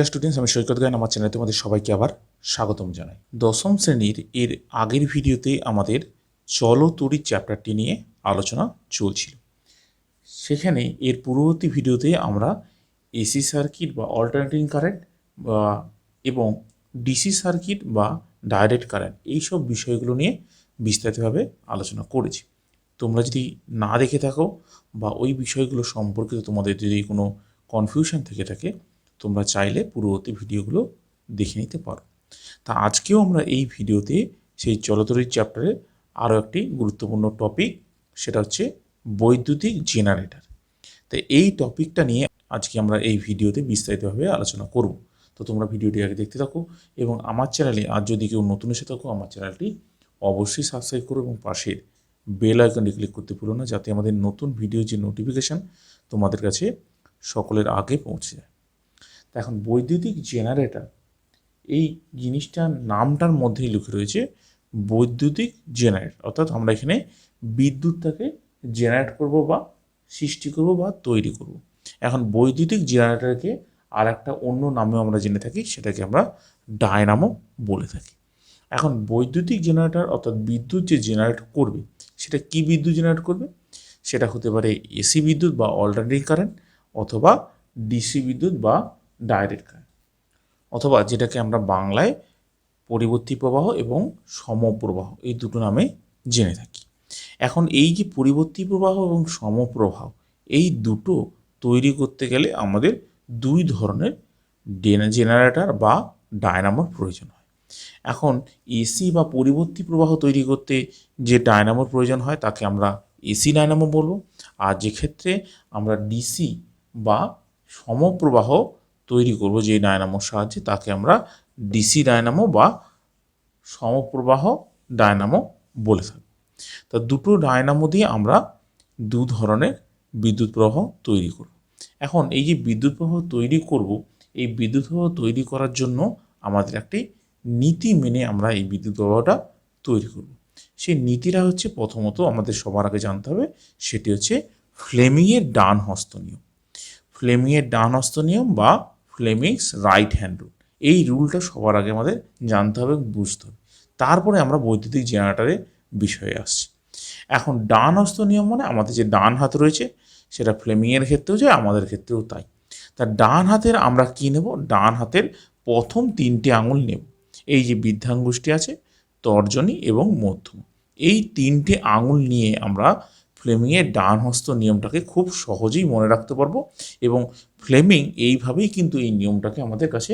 Dear students আমি সৈকত গায়ন, আমার চ্যানেলে তোমাদের সবাইকে আবার স্বাগতম জানাই। দশম শ্রেণির এর আগের ভিডিওতে আমাদের চলো তড়ি চ্যাপ্টারটি নিয়ে আলোচনা চলছিল। সেখানে এর পূর্ববর্তী ভিডিওতে আমরা এসি সার্কিট বা অল্টারনেটিং কারেন্ট বা এবং ডিসি সার্কিট বা ডাইরেক্ট কারেন্ট এইসব বিষয়গুলো নিয়ে বিস্তারিতভাবে আলোচনা করেছি। তোমরা যদি না দেখে থাকো বা ওই বিষয়গুলো সম্পর্কিত তোমাদের যদি কোনো কনফিউশন থেকে থাকে তোমরা চাইলে পূর্ববর্তী ভিডিওগুলো দেখে নিতে পারো। তা আজকেও আমরা এই ভিডিওতে সেই চলতরির চ্যাপ্টারে আরও একটি গুরুত্বপূর্ণ টপিক সেটা হচ্ছে বৈদ্যুতিক জেনারেটর তো এই টপিকটা নিয়ে আজকে আমরা এই ভিডিওতে বিস্তারিতভাবে আলোচনা করব। তো তোমরা ভিডিওটি আগে দেখতে থাকো এবং আমার চ্যানেলে আজ যদি কেউ নতুন এসে থাকো, আমার চ্যানেলটি অবশ্যই সাবস্ক্রাইব করো এবং পাশের বেল আইকনটি ক্লিক করতে ভুলো না, যাতে আমাদের নতুন ভিডিও যে নোটিফিকেশান তোমাদের কাছে সকলের আগে পৌঁছে যায়। এখন বৈদ্যুতিক জেনারেটর এই জিনিসটার নামটার মধ্যেই লিখে রয়েছে বৈদ্যুতিক জেনারেটর অর্থাৎ আমরা এখানে বিদ্যুৎটাকে জেনারেট করব বা সৃষ্টি করব বা তৈরি করব। এখন বৈদ্যুতিক জেনারেটরকে আর একটা অন্য নামে আমরা জেনে থাকি, সেটাকে আমরা ডায়নামো বলে থাকি। এখন বৈদ্যুতিক জেনারেটর অর্থাৎ বিদ্যুৎ যে জেনারেট করবে, সেটা কি বিদ্যুৎ জেনারেট করবে? সেটা হতে পারে এসি বিদ্যুৎ বা অল্টারনেটিং কারেন্ট অথবা ডিসি বিদ্যুৎ বা ডাইরেক্ট কারেন্ট অথবা যেটাকে আমরা বাংলায় পরিবর্তী প্রবাহ এবং সমপ্রবাহ এই দুটো নামে জেনে থাকি। এখন এই যে পরিবর্তী প্রবাহ এবং সমপ্রবাহ এই দুটো তৈরি করতে গেলে আমাদের দুই ধরনের জেনারেটর বা ডায়নামোর প্রয়োজন হয়। এখন এসি বা পরিবর্তী প্রবাহ তৈরি করতে যে ডায়নামোর প্রয়োজন হয় তাকে আমরা এসি ডায়নামো বলব। আর যে ক্ষেত্রে আমরা ডিসি বা সমপ্রবাহ তৈরি করব যে ডায়নামোর সাহায্যে, তাকে আমরা ডিসি ডায়নামো বা সমপ্রবাহ ডায়নামো বলে থাকি তা দুটো ডায়নামো দিয়ে আমরা দু ধরনের বিদ্যুৎ প্রবাহ তৈরি করব। এখন এই যে বিদ্যুৎ প্রবাহ তৈরি করব, এই বিদ্যুৎ প্রবাহ তৈরি করার জন্য আমাদের একটি নীতি মেনে আমরা এই বিদ্যুৎ প্রবাহটা তৈরি করব। সেই নীতিটা হচ্ছে প্রথমত আমাদের সবার আগে জানতে হবে, সেটি হচ্ছে ফ্লেমিংয়ের ডান হস্ত নিয়ম। ফ্লেমিংয়ের ডান হস্ত নিয়ম বা ফ্লেমিংস রাইট হ্যান্ড রুল এই রুলটা সবার আগে আমাদের জানতে হবে বুঝতে হবে। তারপরে আমরা বৈদ্যুতিক জেনারেটারের বিষয়ে আসছি। এখন ডান হস্ত নিয়ম মানে আমাদের যে ডান হাত রয়েছে, সেটা ফ্লেমিংয়ের ক্ষেত্রেও যায়, আমাদের ক্ষেত্রেও তাই। তা ডান হাতের আমরা কী নেব? ডান হাতের প্রথম তিনটে আঙুল নেব। এই যে বৃদ্ধাঙ্গুষ্টি আছে, তর্জনী এবং মধ্যম। এই তিনটে আঙুল নিয়ে আমরা ফ্লেমিংয়ের ডান হস্ত নিয়মটাকে খুব সহজেই মনে রাখতে পারব এবং ফ্লেমিং এইভাবেই কিন্তু এই নিয়মটাকে আমাদের কাছে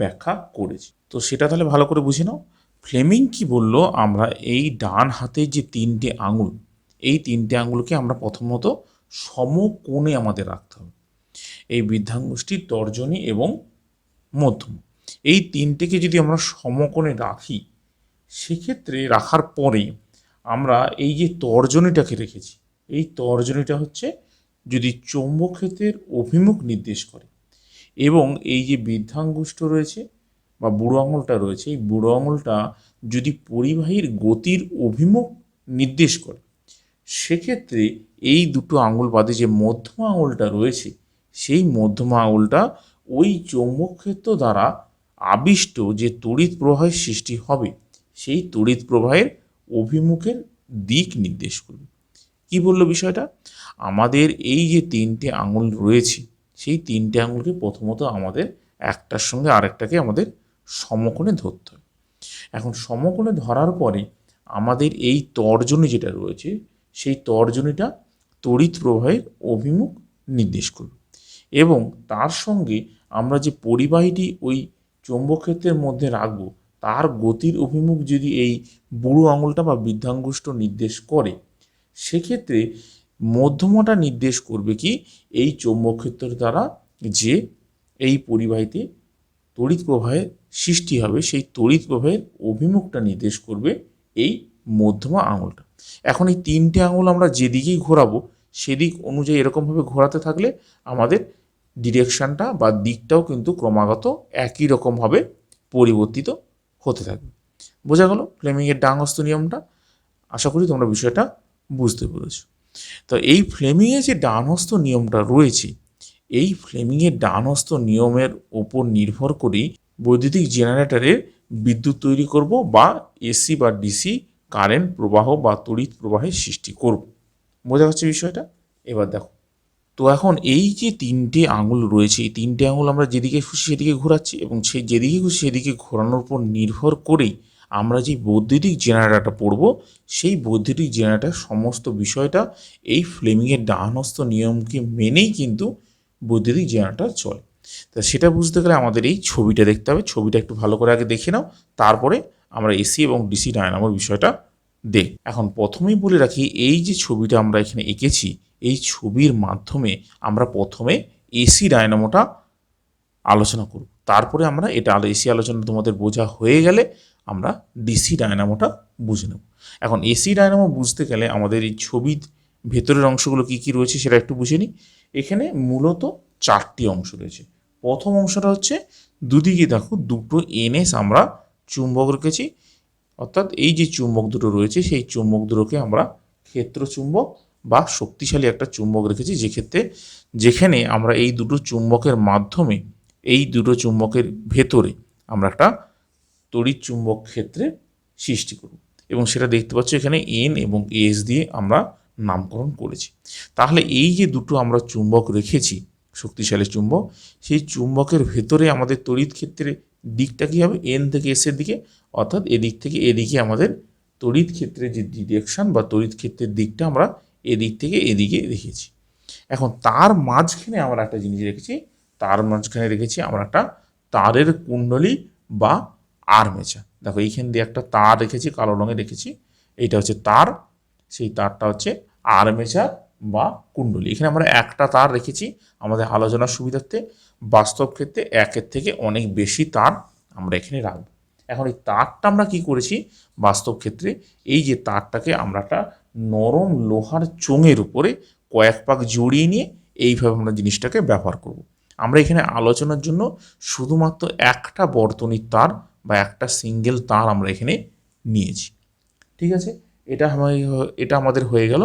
ব্যাখ্যা করেছে। তো সেটা তাহলে ভালো করে বুঝে নাও। ফ্লেমিং কি বলল? আমরা এই ডান হাতে যে তিনটে আঙুল, এই তিনটে আঙুলকে আমরা প্রথমত সমকোণে আমাদের রাখতে হবে। এই বৃদ্ধাঙ্গুষ্ঠী তর্জনী এবং মধ্যম। এই তিনটেকে যদি আমরা সমকোণে রাখি, সেক্ষেত্রে রাখার পরে আমরা এই যে তর্জনীটাকে রেখেছি, এই তর্জনীটা হচ্ছে যদি চৌম্বক ক্ষেত্রের অভিমুখ নির্দেশ করে। এবং এই যে বৃদ্ধাঙ্গুষ্ঠ রয়েছে বা বুড়ো আঙুলটা রয়েছে, এই বুড়ো আঙুলটা যদি পরিবাহীর গতির অভিমুখ নির্দেশ করে, সেক্ষেত্রে এই দুটো আঙুল বাদে যে মধ্যমা আঙুলটা রয়েছে, সেই মধ্যমা আঙুলটা ওই চৌম্বক ক্ষেত্র দ্বারা আবিষ্ট যে তড়িৎ প্রবাহের সৃষ্টি হবে, সেই তড়িৎ প্রবাহের অভিমুখের দিক নির্দেশ করবে। কি বলল বিষয়টা? আমাদের এই যে তিনটে আঙুল রয়েছে, সেই তিনটে আঙুলকে প্রথমত আমাদের একটার সঙ্গে আরেকটাকে আমাদের সমকোণে ধরতে হবে এখন সমকোণে ধরার পরে আমাদের এই তর্জনী যেটা রয়েছে, সেই তর্জনীটা তড়িৎ প্রবাহের অভিমুখ নির্দেশ করবে। এবং তার সঙ্গে আমরা যে পরিবাহীটি ওই চৌম্বক ক্ষেত্রের মধ্যে রাখব, তার গতির অভিমুখ যদি এই বুড়ো আঙুলটা বা বৃদ্ধাঙ্গুষ্ঠ নির্দেশ করে সেক্ষেত্রে মধ্যমাটা নির্দেশ করবে কি এই চৌম্বক ক্ষেত্রের দ্বারা যে এই পরিবাহীতে তড়িৎ প্রবাহের সৃষ্টি হবে, সেই তড়িৎ প্রবাহের অভিমুখটা নির্দেশ করবে এই মধ্যমা আঙুলটা। এখন এই তিনটে আঙুল আমরা যেদিকেই ঘোরাবো, সেদিক অনুযায়ী এরকমভাবে ঘোরাতে থাকলে আমাদের ডিরেকশানটা বা দিকটাও কিন্তু ক্রমাগত একই রকমভাবে পরিবর্তিত হতে থাকবে। বোঝা গেল? ফ্লেমিংয়ের ডাঙস্ত নিয়মটা? আশা করি তোমরা বিষয়টা বুঝতে পেরেছ। তো এই ফ্লেমিংয়ে যে ডানহস্ত নিয়মটা রয়েছে, এই ফ্লেমিংয়ের ডানহস্ত নিয়মের ওপর নির্ভর করেই বৈদ্যুতিক জেনারেটরের বিদ্যুৎ তৈরি করব বা এসি বা ডিসি কারেন্ট প্রবাহ বা তড়িৎ প্রবাহের সৃষ্টি করব। বোঝা যাচ্ছে বিষয়টা? এবার দেখো। তো এখন এই যে তিনটে আঙুল রয়েছে, এই তিনটে আঙুল আমরা যেদিকে খুশি সেদিকে ঘোরাচ্ছি এবং সেই যেদিকে খুশি সেদিকে ঘোরানোর উপর নির্ভর করেই আমরা যে বৈদ্যুতিক জেনারেটরটা পড়ব, সেই বৈদ্যুতিক জেনারেটার সমস্ত বিষয়টা এই ফ্লেমিংয়ের ডানহস্ত নিয়মকে মেনেই কিন্তু বৈদ্যুতিক জেনারেটর চলে। তা সেটা বুঝতে গেলে আমাদের এই ছবিটা দেখতে হবে। ছবিটা একটু ভালো করে আগে দেখে নাও, তারপরে আমরা এসি এবং ডিসি ডায়নামোর বিষয়টা দেখ এখন প্রথমেই বলে রাখি, এই যে ছবিটা আমরা এখানে এঁকেছি, এই ছবির মাধ্যমে আমরা প্রথমে এসি ডায়নামোটা আলোচনা করব। তারপরে আমরা এটা এসি আলোচনা তোমাদের বোঝা হয়ে গেলে আমরা ডিসি ডায়নামোটা বুঝে নেব। এখন এসি ডায়নামো বুঝতে গেলে আমাদের এই ছবির ভেতরের অংশগুলো কী কী রয়েছে সেটা একটু বুঝে নিই। এখানে মূলত চারটি অংশ রয়েছে। প্রথম অংশটা হচ্ছে দুদিকে দেখো দুটো এনএস আমরা চুম্বক রেখেছি। অর্থাৎ এই যে চুম্বক দুটো রয়েছে, সেই চুম্বক দুটোকে আমরা ক্ষেত্র চুম্বক বা শক্তিশালী একটা চুম্বক রেখেছি। যেক্ষেত্রে যেখানে আমরা এই দুটো চুম্বকের মাধ্যমে, এই দুটো চুম্বকের ভেতরে আমরা একটা তড়িৎ চুম্বক ক্ষেত্রে সৃষ্টি করব এবং সেটা দেখতে পাচ্ছ এখানে এন এবং এস দিয়ে আমরা নামকরণ করেছি। তাহলে এই যে দুটো আমরা চুম্বক রেখেছি, শক্তিশালী চুম্বক, সেই চুম্বকের ভেতরে আমাদের তড়িৎ ক্ষেত্রে দিকটা কী হবে? এন থেকে এসের দিকে, অর্থাৎ এদিক থেকে এদিকে আমাদের তড়িৎ ক্ষেত্রের যে ডিরেকশন বা তড়িৎ ক্ষেত্রের দিকটা আমরা এদিক থেকে এদিকে রেখেছি। এখন তার মাঝখানে আমরা একটা জিনিস রেখেছি, তার মাঝখানে রেখেছি আমরা একটা তারের কুণ্ডলী বা আর্মেচার দেখো, এইখান দিয়ে একটা তার রেখেছি, কালো রঙে রেখেছি। এইটা হচ্ছে তার, সেই তারটা হচ্ছে আর্মেচার বা কুণ্ডলী। এখানে আমরা একটা তার রেখেছি আমাদের আলোচনার সুবিধার্থে। বাস্তব ক্ষেত্রে একের থেকে অনেক বেশি তার আমরা এখানে রাখব। এখন এই তারটা আমরা কি করেছি? বাস্তব ক্ষেত্রে এই যে তারটাকে আমরা একটা নরম লোহার চোঙের উপরে কয়েক পাক জড়িয়ে নিয়ে এইভাবে আমরা জিনিসটাকে ব্যবহার করব। আমরা এখানে আলোচনার জন্য শুধুমাত্র একটা বর্তনীর তার বা একটা সিঙ্গেল তার আমরা এখানে নিয়েছি। ঠিক আছে? এটা এটা আমাদের হয়ে গেল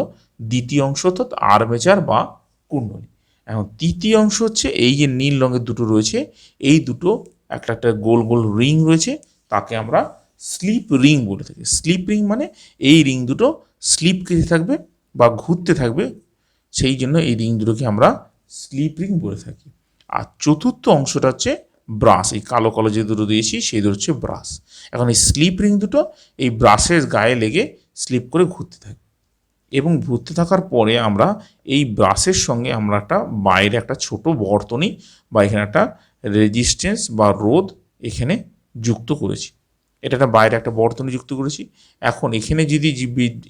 দ্বিতীয় অংশ অর্থাৎ আর্মেচার বা কুণ্ডলী। এখন তৃতীয় অংশ হচ্ছে এই যে নীল রঙের দুটো রয়েছে, এই দুটো একটা একটা গোল গোল রিং রয়েছে, তাকে আমরা স্লিপ রিং বলে থাকি। স্লিপ রিং মানে এই রিং দুটো স্লিপ খেতে থাকবে বা ঘুরতে থাকবে, সেই জন্য এই রিং দুটোকে আমরা স্লিপ রিং বলে থাকি। আর চতুর্থ অংশটা হচ্ছে ব্রাশ, এই কালো কালো যে দুটো দিয়েছি, সেই দুটো হচ্ছে ব্রাশ। এখন এই স্লিপ রিং দুটো, এই ব্রাশের গায়ে লেগে স্লিপ করে ঘুরতে থাকে। এবং ঘুরতে থাকার পরে আমরা এই ব্রাশের সঙ্গে আমরা একটা বাইরে একটা ছোট বর্তনী বা এখানে একটা রেজিস্ট্যান্স বা রোদ এখানে যুক্ত করেছি। এটা একটা বাইরে একটা বর্তনী যুক্ত করেছি। এখন এখানে যদি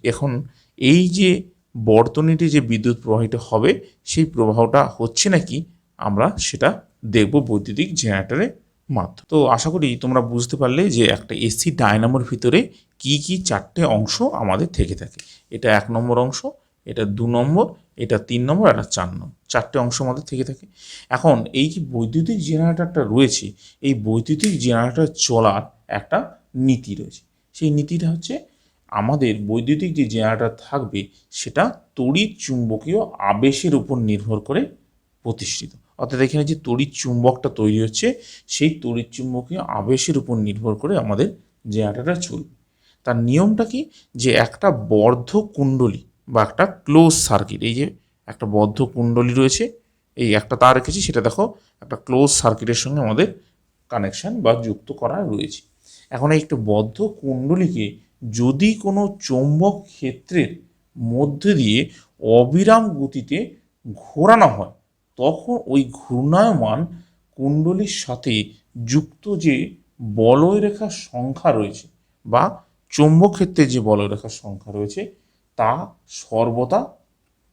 এখন এই যে বর্তনীটি যে বিদ্যুৎ প্রবাহিত হবে, সেই প্রবাহটা হচ্ছে নাকি, আমরা সেটা দেখব বৈদ্যুতিক জেনারেটরের মাধ্যমে তো আশা করি তোমরা বুঝতে পারলে যে একটা এসি ডায়নামোর ভিতরে কি কি চারটে অংশ আমাদের থেকে থাকে। এটা এক নম্বর অংশ, এটা দু নম্বর, এটা তিন নম্বর আর চার নম্বর। চারটে অংশ আমাদের থেকে থাকে। এখন এই যে বৈদ্যুতিক জেনারেটরটা রয়েছে, এই বৈদ্যুতিক জেনারেটর চলার একটা নীতি রয়েছে। সেই নীতিটা হচ্ছে আমাদের বৈদ্যুতিক যে জেনারেটর থাকবে, সেটা তড়িৎ চুম্বকীয় আবেশের উপর নির্ভর করে প্রতিষ্ঠিত। অর্থাৎ এখানে যে তড়িৎ চুম্বকটা তৈরি হচ্ছে, সেই তড়িৎ চুম্বকীয় আবেশের উপর নির্ভর করে আমাদের যে আটাটা চলবে তার নিয়মটা কি? যে একটা বর্ধ কুণ্ডলী বা একটা ক্লোজ সার্কিট এই যে একটা বদ্ধ কুণ্ডলী রয়েছে, এই একটা তার রেখেছি, সেটা দেখো, একটা ক্লোজ সার্কিটের সঙ্গে আমাদের কানেকশন বা যুক্ত করা রয়েছে। এখন এই একটা বদ্ধ কুণ্ডলীকে যদি কোনো চৌম্বক ক্ষেত্রের মধ্যে দিয়ে অবিরাম গতিতে ঘোরানো হয় তখন ওই ঘূর্ণায়মান কুণ্ডলীর সাথে যুক্ত যে বলয় রেখার সংখ্যা রয়েছে বা চৌম্বক ক্ষেত্রে যে বলয় রেখার সংখ্যা রয়েছে, তা সর্বদা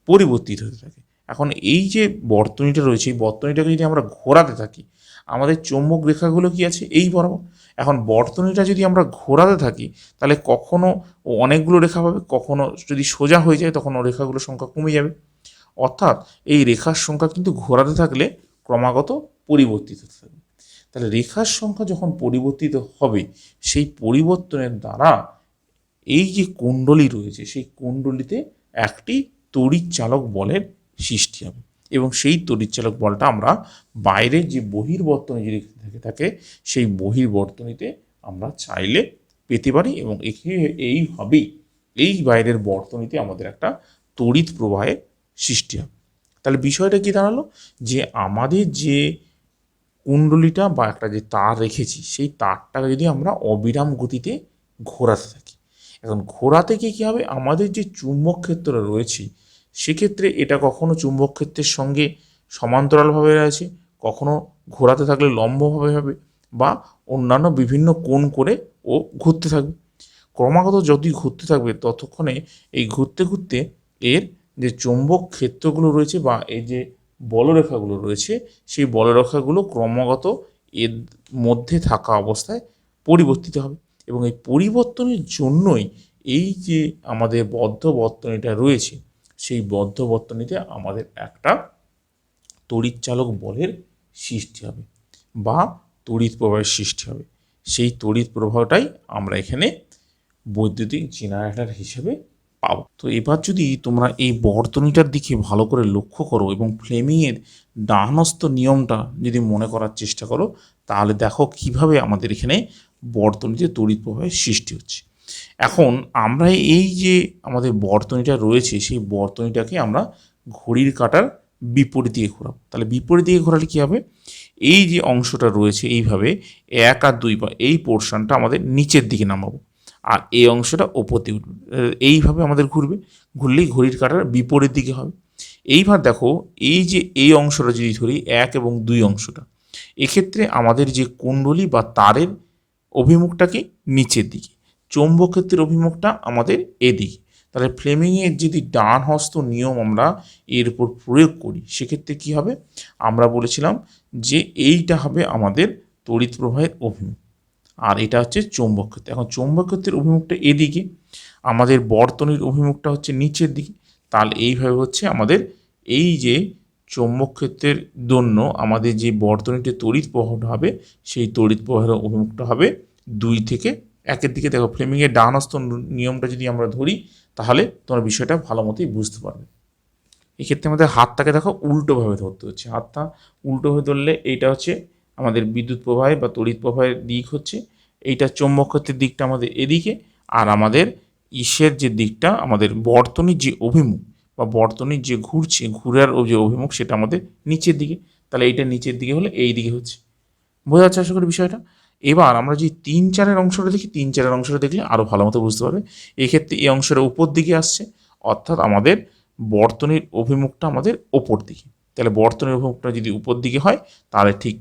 পরিবর্তিত হতে থাকে। এখন এই যে বর্তনীটা রয়েছে, এই বর্তনীটাকে যদি আমরা ঘোরাতে থাকি, আমাদের চৌম্বক রেখাগুলো কি আছে? এই বরাবর। এখন বর্তনীটা যদি আমরা ঘোরাতে থাকি, তাহলে কখনো অনেকগুলো রেখা পাবে, কখনো যদি সোজা হয়ে যায়, তখন রেখাগুলোর সংখ্যা কমে যাবে। অর্থাৎ এই রেখার সংখ্যা কিন্তু ঘোরাতে থাকলে ক্রমাগত পরিবর্তিত থাকবে। তাহলে রেখার সংখ্যা যখন পরিবর্তিত হবে, সেই পরিবর্তনের দ্বারা এই যে কুণ্ডলী রয়েছে, সেই কুণ্ডলীতে একটি তড়িৎ চালক বলের সৃষ্টি হবে। এবং সেই তড়িৎচালক বলটা আমরা বাইরের যে বহির্বর্তনী যদি থেকে থাকে, সেই বহির্বর্তনীতে আমরা চাইলে পেতে পারি এবং এইভাবেই এই বাইরের বর্তনীতে আমাদের একটা তড়িৎ প্রবাহের সৃষ্টি হবে। তাহলে বিষয়টা কি দাঁড়াল? যে আমাদের যে কুণ্ডলিটা বা একটা যে তার রেখেছি, সেই তারটাকে যদি আমরা অবিরাম গতিতে ঘোরাতে থাকি, এখন ঘোরাতে গিয়ে কী হবে? আমাদের যে চুম্বক ক্ষেত্রটা রয়েছে, সেক্ষেত্রে এটা কখনো চুম্বক ক্ষেত্রের সঙ্গে সমান্তরালভাবে রয়েছে কখনো ঘোরাতে থাকলে লম্বভাবে হবে, বা অন্যান্য বিভিন্ন কোণ করে ও ঘুরতে থাকবে। ক্রমাগত যদি ঘুরতে থাকবে, ততক্ষণে এই ঘুরতে ঘুরতে এর যে চৌম্বক ক্ষেত্রগুলো রয়েছে বা এই যে বলরেখাগুলো রয়েছে, সেই বলরেখাগুলো ক্রমাগত এর মধ্যে থাকা অবস্থায় পরিবর্তিত হবে। এবং এই পরিবর্তনের জন্যই এই যে আমাদের বদ্ধ বর্তনীটা রয়েছে, সেই বদ্ধ বর্তনীতে আমাদের একটা তড়িৎচালক বলের সৃষ্টি হবে বা তড়িৎ প্রবাহের সৃষ্টি হবে। সেই তড়িৎ প্রবাহটাই আমরা এখানে বৈদ্যুতিক জেনারেটর হিসেবে পাবো তো এবার যদি তোমরা এই বর্তনীটার দিকে ভালো করে লক্ষ্য করো এবং ফ্লেমিংয়ের ডানহস্ত নিয়মটা যদি মনে করার চেষ্টা করো, তাহলে দেখো কীভাবে আমাদের এখানে বর্তনীতে তড়িৎ প্রবাহের সৃষ্টি হচ্ছে। এখন আমরা এই যে আমাদের বর্তনীটা রয়েছে, সেই বর্তনীটাকে আমরা ঘড়ির কাটার বিপরীত দিকে ঘোরাবো। তাহলে বিপরীত দিকে ঘোরালে কী হবে? এই যে অংশটা রয়েছে এইভাবে এক আর দুই বা এই পোর্শনটা আমাদের নিচের দিকে নামাবো। আর এই অংশটা ওপর দিকে উঠবে এইভাবে আমাদের ঘুরবে। ঘুরলেই ঘড়ির কাটার বিপরীত দিকে হবে। এইবার দেখো, এই যে এই অংশটা যদি ধরি, এক এবং দুই অংশটা, এক্ষেত্রে আমাদের যে কুণ্ডলী বা তারের অভিমুখটা কি নিচের দিকে চৌম্বক ক্ষেত্রের অভিমুখটা আমাদের এদিকে। তাহলে ফ্লেমিংয়ের যদি ডান হস্ত নিয়ম আমরা এর উপর প্রয়োগ করি, সেক্ষেত্রে কি হবে? আমরা বলেছিলাম যে এইটা হবে আমাদের তড়িৎ প্রবাহের অভিমুখ। আর এটা হচ্ছে চৌম্বক ক্ষেত্র এখন চৌম্বক ক্ষেত্রের অভিমুখটা এদিকে, আমাদের বর্তনীর অভিমুখটা হচ্ছে নিচের দিকে। তাহলে এইভাবে হচ্ছে আমাদের এই যে চৌম্বক ক্ষেত্রের জন্য আমাদের যে বর্তনীতে তড়িৎ প্রবাহটা হবে, সেই তড়িৎ প্রবাহের অভিমুখটা হবে দুই থেকে একের দিকে। দেখো ফ্লেমিংয়ের ডানস্থ নিয়মটা যদি আমরা ধরি, তাহলে তোমার বিষয়টা ভালো মতোই বুঝতে পারবে। এক্ষেত্রে আমাদের হাতটাকে দেখো উল্টোভাবে ধরতে হচ্ছে। হাতটা উল্টোভাবে ধরলে এইটা হচ্ছে আমাদের বিদ্যুৎ প্রবাহে বা তড়িৎ প্রবাহের দিক হচ্ছে এইটা চৌম্বক ক্ষেত্রের দিকটা আমাদের এদিকে আর আমাদের ইসের যে দিকটা, আমাদের বর্তনীর যে অভিমুখ বা বর্তনীর যে ঘুরছে, ঘুরার যে অভিমুখ সেটা আমাদের নিচের দিকে। তাহলে এইটা নিচের দিকে হলে এই দিকে হচ্ছে। বোঝা যাচ্ছে আশা করি বিষয়টা? এবার আমরা যে তিন চারের অংশটা দেখি, তিন চারের অংশটা দেখলে আরও ভালো মতো বুঝতে পারবে। এক্ষেত্রে এই অংশটা উপর দিকে আসছে, অর্থাৎ আমাদের বর্তনীর অভিমুখটা আমাদের ওপর দিকে। তাহলে বর্তনীর অভিমুখটা যদি উপর দিকে হয়, তাহলে ঠিক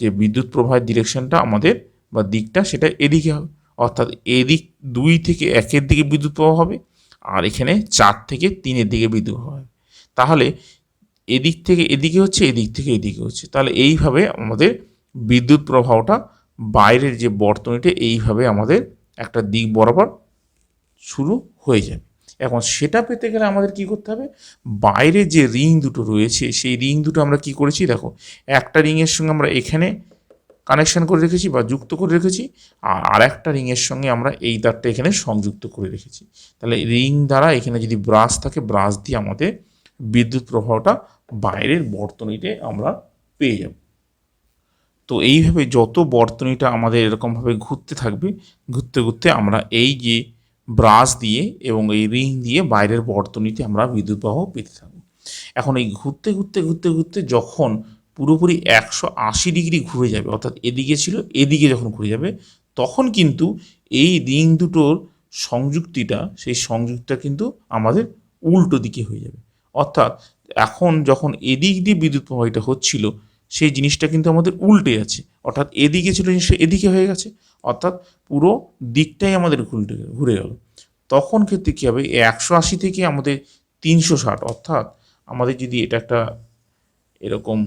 যে বিদ্যুৎ প্রবাহের ডিরেকশনটা আমাদের বা দিকটা সেটা এদিকে হবে। অর্থাৎ এদিক দুই থেকে একের দিকে বিদ্যুৎ প্রবাহ হবে আর এখানে চার থেকে তিনের দিকে বিদ্যুৎ প্রবাহ হবে। তাহলে এদিক থেকে এদিকে হচ্ছে, এদিক থেকে এদিকে হচ্ছে। তাহলে এইভাবে আমাদের বিদ্যুৎ প্রবাহটা বাইরের যে বর্তনীটা, এইভাবে আমাদের একটা দিক বরাবর শুরু হয়ে যাবে। এখন সেটা পেতে গেলে আমাদের কি করতে হবে? বাইরে যে রিং দুটো রয়েছে, সেই রিং দুটো আমরা কি করেছি? দেখো, একটা রিংয়ের সঙ্গে আমরা এখানে কানেকশন করে রেখেছি বা যুক্ত করে রেখেছি, আর আরেকটা রিংয়ের সঙ্গে আমরা এই তারটা এখানে সংযুক্ত করে রেখেছি। তাহলে রিং দ্বারা এখানে যদি ব্রাশ থাকে, ব্রাশ দিয়ে আমাদের বিদ্যুৎ প্রবাহটা বাইরের বর্তনীতে আমরা পেয়ে যাব। তো এইভাবে যত বর্তনীটা আমাদের এরকমভাবে ঘুরতে থাকবে, ঘুরতে ঘুরতে আমরা এই যে ব্রাশ দিয়ে এবং এই রিং দিয়ে বাইরের বর্তনীতে আমরা বিদ্যুৎ প্রবাহ পেতে থাকব। এখন এই ঘুরতে ঘুরতে ঘুরতে ঘুরতে যখন পুরোপুরি একশো আশি ডিগ্রি ঘুরে যাবে, অর্থাৎ এদিকে ছিল, এদিকে যখন ঘুরে যাবে, তখন কিন্তু এই রিং দুটোর সংযুক্তিটা, সেই সংযুক্তটা কিন্তু আমাদের উল্টো দিকে হয়ে যাবে। অর্থাৎ এখন যখন এদিক দিয়ে বিদ্যুৎ প্রবাহিত হচ্ছিল, সেই জিনিসটা কিন্তু আমাদের উল্টে আছে। অর্থাৎ এদিকে ছিল জিনিসটা এদিকে হয়ে গেছে। অর্থাৎ পুরো দিকটাই আমাদের ঘুরতে, ঘুরে গেল। তখন ক্ষেত্রে কী হবে? একশো আশি থেকে আমাদের তিনশো ষাট, অর্থাৎ আমাদের যদি এটা একটা এরকম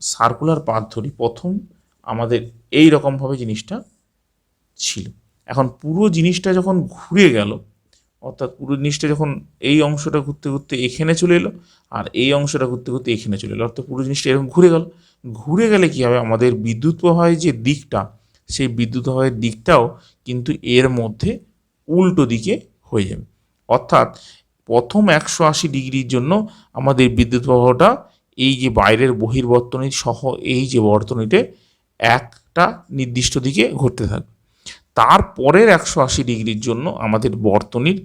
সার্কুলার পাথ ধরি, প্রথম আমাদের এই রকমভাবে জিনিসটা ছিল। এখন পুরো জিনিসটা যখন ঘুরে গেল, অর্থাৎ পুরো জিনিসটা যখন এই অংশটা ঘুরতে ঘুরতে এখানে চলে এলো আর এই অংশটা ঘুরতে ঘুরতে এখানে চলে এলো, অর্থাৎ পুরো জিনিসটা এরকম ঘুরে গেল। ঘুরে গেলে কী হবে? আমাদের বিদ্যুৎ প্রবাহের যে দিকটা সেই বিদ্যুৎ প্রবাহের দিকটাও কিন্তু এর মধ্যে উল্টো দিকে হয়ে যাবে। অর্থাৎ প্রথম একশো আশি ডিগ্রির জন্য আমাদের বিদ্যুৎ প্রবাহটা এই যে বাইরের বহির্বর্তনী সহ এই যে বর্তনীতে একটা নির্দিষ্ট দিকে ঘুরতে থাকবে। তারপরের একশো আশি ডিগ্রির জন্য আমাদের বর্তনীর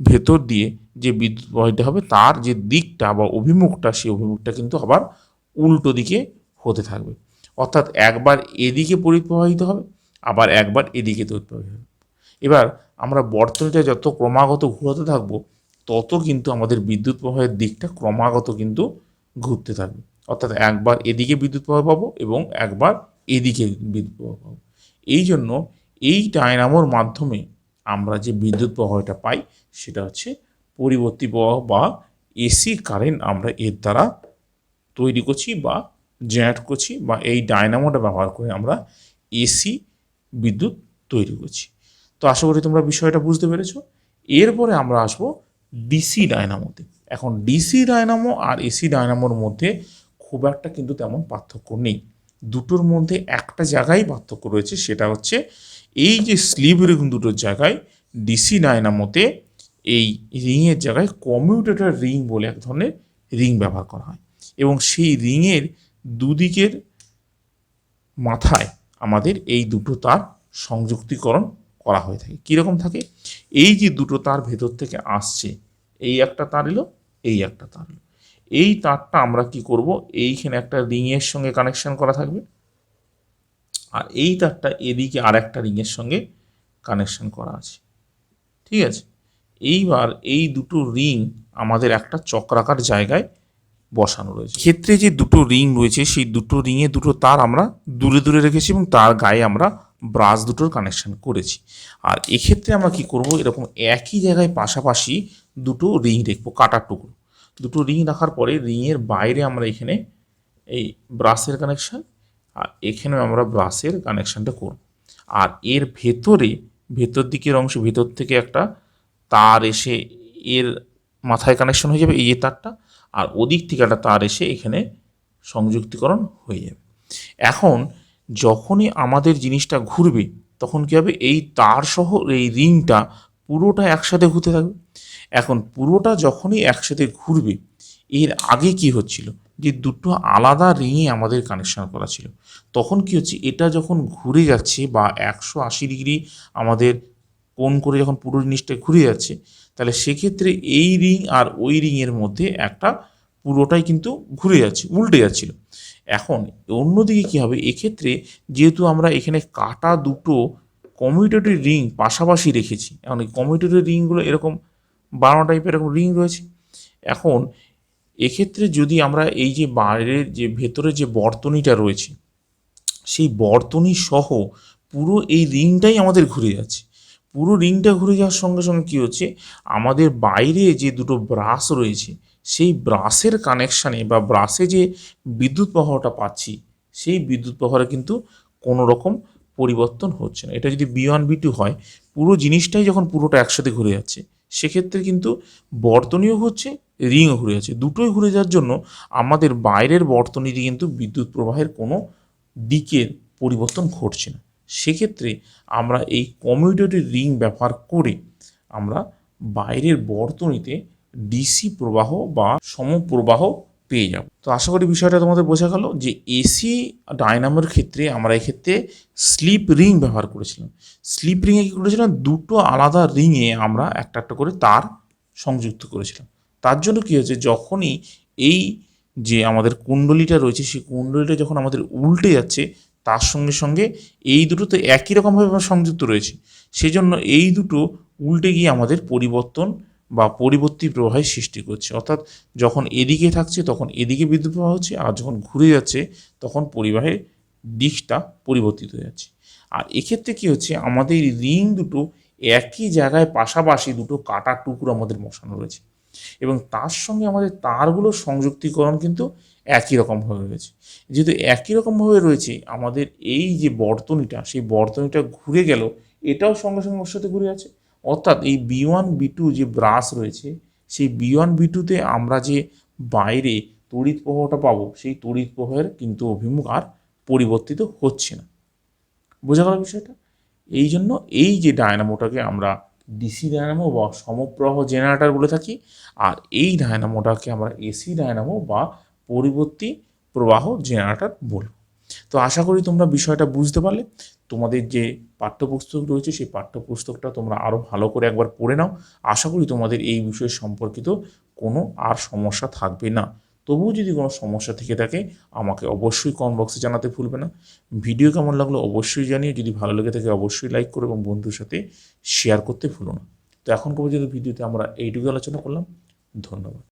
ভেতর দিয়ে যে বিদ্যুৎ প্রবাহিত হবে, তার যে দিকটা বা অভিমুখটা, সেই অভিমুখটা কিন্তু আবার উল্টো দিকে হতে থাকবে। অর্থাৎ একবার এদিকে তড়িৎ প্রবাহিত হবে, আবার একবার এদিকে তড়িৎ প্রবাহিত হবে। এবার আমরা বর্তনীটা যত ক্রমাগত ঘোরাতে থাকব, তত কিন্তু আমাদের বিদ্যুৎ প্রবাহের দিকটা ক্রমাগত কিন্তু ঘুরতে থাকবে। অর্থাৎ একবার এদিকে বিদ্যুৎ প্রবাহ পাবো এবং একবার এদিকে বিদ্যুৎ প্রবাহ পাবো। এই জন্য এই ডায়নামোর মাধ্যমে আমরা যে বিদ্যুৎ প্রবাহটা পাই, সেটা হচ্ছে পরিবর্তী প্রবাহ বা এসি কারেন্ট আমরা এর দ্বারা তৈরি করছি বা জেনারেট করছি বা এই ডায়নামোটা ব্যবহার করে আমরা এসি বিদ্যুৎ তৈরি করছি। তো আশা করি তোমরা বিষয়টা বুঝতে পেরেছ। এরপরে আমরা আসব ডিসি ডায়নামোতে। এখন ডিসি ডায়নামো আর এসি ডায়নামোর মধ্যে খুব একটা কিন্তু তেমন পার্থক্য নেই। দুটোর মধ্যে একটা জায়গায় পার্থক্য রয়েছে, সেটা হচ্ছে এই যে স্লিভ রিং দুটোর জায়গায় ডিসি ডায়নামোতে এই রিংয়ের জায়গায় কমিউটেটর রিং বলে এক ধরনের রিং ব্যবহার করা হয়। এবং সেই রিংয়ের দুদিকের মাথায় আমাদের এই দুটো তার সংযুক্তিকরণ করা হয়ে থাকে। কীরকম থাকে? এই যে দুটো তার ভেতর থেকে আসছে, এই একটা তার এলো, এই একটা তার এলো। এই তারটা আমরা কি করব? এইখানে একটা রিংয়ের সঙ্গে কানেকশন করা থাকবে। আর এই তারটা এদিকে আর একটা রিংয়ের সঙ্গে কানেকশন করা আছে। ঠিক আছে? এইবার এই দুটো রিং আমাদের একটা চক্রাকার জায়গায় বসানো রয়েছে। ক্ষেত্রে যে দুটো রিং রয়েছে, সেই দুটো রিংয়ে দুটো তার আমরা দূরে দূরে রেখেছি এবং তার গায়ে আমরা ব্রাশ দুটোর কানেকশন করেছি। আর এক্ষেত্রে আমরা কি করব? এরকম একই জায়গায় পাশাপাশি দুটো রিং রাখব কাটার টুকরো। দুটো রিং রাখার পরে রিংয়ের বাইরে আমরা এখানে এই ব্রাশের কানেকশান আর এখানেও আমরা ব্রাশের কানেকশানটা করব। আর এর ভেতরে, ভেতর দিকের অংশ, ভেতর থেকে একটা তার এসে এর মাথায় কানেকশন হয়ে যাবে, এই তারটা আর ওদিক থেকে একটা তার এসে এখানে সংযুক্তিকরণ হয়ে যাবে। এখন যখনই আমাদের জিনিসটা ঘুরবে, তখন কী হবে? এই তার সহ এই রিংটা পুরোটা একসাথে ঘুরতে থাকবে। এখন পুরোটা যখনই একসাথে ঘুরবে, এর আগে কি হচ্ছিল? যে দুটো আলাদা রিংয়ে আমাদের কানেকশন করা ছিল। তখন কি হচ্ছে? এটা যখন ঘুরে যাচ্ছে বা একশো আশি ডিগ্রি আমাদের কোন করে যখন পুরো জিনিসটা ঘুরে যাচ্ছে তাহলে সেক্ষেত্রে এই রিং আর ওই রিংয়ের মধ্যে একটা পুরোটাই কিন্তু ঘুরে যাচ্ছে, উল্টে যাচ্ছিল। এখন অন্যদিকে কী হবে? এক্ষেত্রে যেহেতু আমরা এখানে কাটা দুটো কমিউটেটরি রিং পাশাপাশি রেখেছি, এখন এই কমিউটেটরি রিংগুলো এরকম বারো টাইপের এরকম রিং রয়েছে। এখন এক্ষেত্রে যদি আমরা এই যে বাইরের যে ভেতরে যে বর্তনীটা রয়েছে, সেই বর্তনী সহ পুরো এই রিংটাই আমাদের ঘুরে যাচ্ছে। পুরো রিংটা ঘুরে যাওয়ার সঙ্গে সঙ্গে কী হচ্ছে? আমাদের বাইরে যে দুটো ব্রাশ রয়েছে, সেই ব্রাশের কানেকশানে বা ব্রাশে যে বিদ্যুৎ প্রবাহটা পাচ্ছি, সেই বিদ্যুৎ প্রবাহে কিন্তু কোনো রকম পরিবর্তন হচ্ছে না। এটা যদি বি ওয়ান বি টু হয়, পুরো জিনিসটাই যখন পুরোটা একসাথে ঘুরে যাচ্ছে, সেক্ষেত্রে কিন্তু বর্তনীয় হচ্ছে রিংও ঘুরে যাচ্ছে। দুটোই ঘুরে যাওয়ার জন্য আমাদের বাইরের বর্তনীতে কিন্তু বিদ্যুৎ প্রবাহের কোনো দিকের পরিবর্তন ঘটছে না। সেক্ষেত্রে আমরা এই কমিউটেটরি রিং ব্যবহার করে আমরা বাইরের বর্তনীতে ডিসি প্রবাহ বা সমপ্রবাহ পেয়ে যাব। তো আশা করি বিষয়টা তোমাদের বোঝা গেল যে এসি ডায়নামোর ক্ষেত্রে আমরা এক্ষেত্রে স্লিপ রিং ব্যবহার করেছিলাম। স্লিপ রিংয়ে কী করেছিলাম? দুটো আলাদা রিংয়ে আমরা একটা একটা করে তার সংযুক্ত করেছিলাম। তার জন্য কী হয়েছে? যখনই এই যে আমাদের কুণ্ডলিটা রয়েছে, সেই কুণ্ডলিটা যখন আমাদের উল্টে যাচ্ছে তার সঙ্গে সঙ্গে এই দুটো তো একই রকমভাবে সংযুক্ত রয়েছে। সেজন্য এই দুটো উল্টে গিয়ে আমাদের পরিবর্তন বা পরিবর্তী প্রবাহের সৃষ্টি করছে। অর্থাৎ যখন এদিকে থাকছে, তখন এদিকে বিদ্যুৎ প্রবাহ হচ্ছে আর যখন ঘুরে যাচ্ছে, তখন পরিবাহের দিকটা পরিবর্তিত হয়ে যাচ্ছে। আর এক্ষেত্রে কী হচ্ছে, আমাদের রিং দুটো একই জায়গায় পাশাপাশি দুটো কাটা টুকরো আমাদের বসানো রয়েছে। এবং তার সঙ্গে আমাদের তারগুলোর সংযুক্তিকরণ কিন্তু একই রকমভাবে রয়েছে যেহেতু একই রকমভাবে রয়েছে, আমাদের এই যে বর্তনীটা, সেই বর্তনীটা ঘুরে গেল, এটাও সঙ্গে সঙ্গে ওর সাথে ঘুরে আছে। অর্থাৎ এই বি ওয়ান বি টু যে ব্রাশ রয়েছে, সেই বি ওয়ান বি টুতে আমরা যে বাইরে তড়িৎ প্রবাহটা পাবো, সেই তড়িৎ প্রবাহের কিন্তু অভিমুখ আর পরিবর্তিত হচ্ছে না। বোঝা গেল বিষয়টা? এই জন্য এই যে ডায়নামোটাকে আমরা ডিসি ডায়নামো বা সমপ্রবাহ জেনারেটর বলে থাকি, আর এই ডায়নামোটাকে আমরা এসি ডায়নামো বা পরিবর্তী প্রবাহ জেনারেটর বলব তো আশা করি তোমরা বিষয়টা বুঝতে পারলে। তোমাদের যে পাঠ্যপুস্তক রয়েছে, সেই পাঠ্যপুস্তকটা তোমরা আরও ভালো করে একবার পড়ে নাও। আশা করি তোমাদের এই বিষয় সম্পর্কিত কোনো আর সমস্যা থাকবে না। তবুও যদি কোনো সমস্যা থেকে থাকে, আমাকে অবশ্যই কমেন্ট বক্সে জানাতে ভুলবে না। ভিডিও কেমন লাগল অবশ্যই জানিয়ে যদি ভালো লেগে থাকে, অবশ্যই লাইক করো এবং বন্ধুর সাথে শেয়ার করতে ভুলো না। তো এখন পর্যন্ত ভিডিওতে আমরা এইটুকু আলোচনা করলাম। ধন্যবাদ।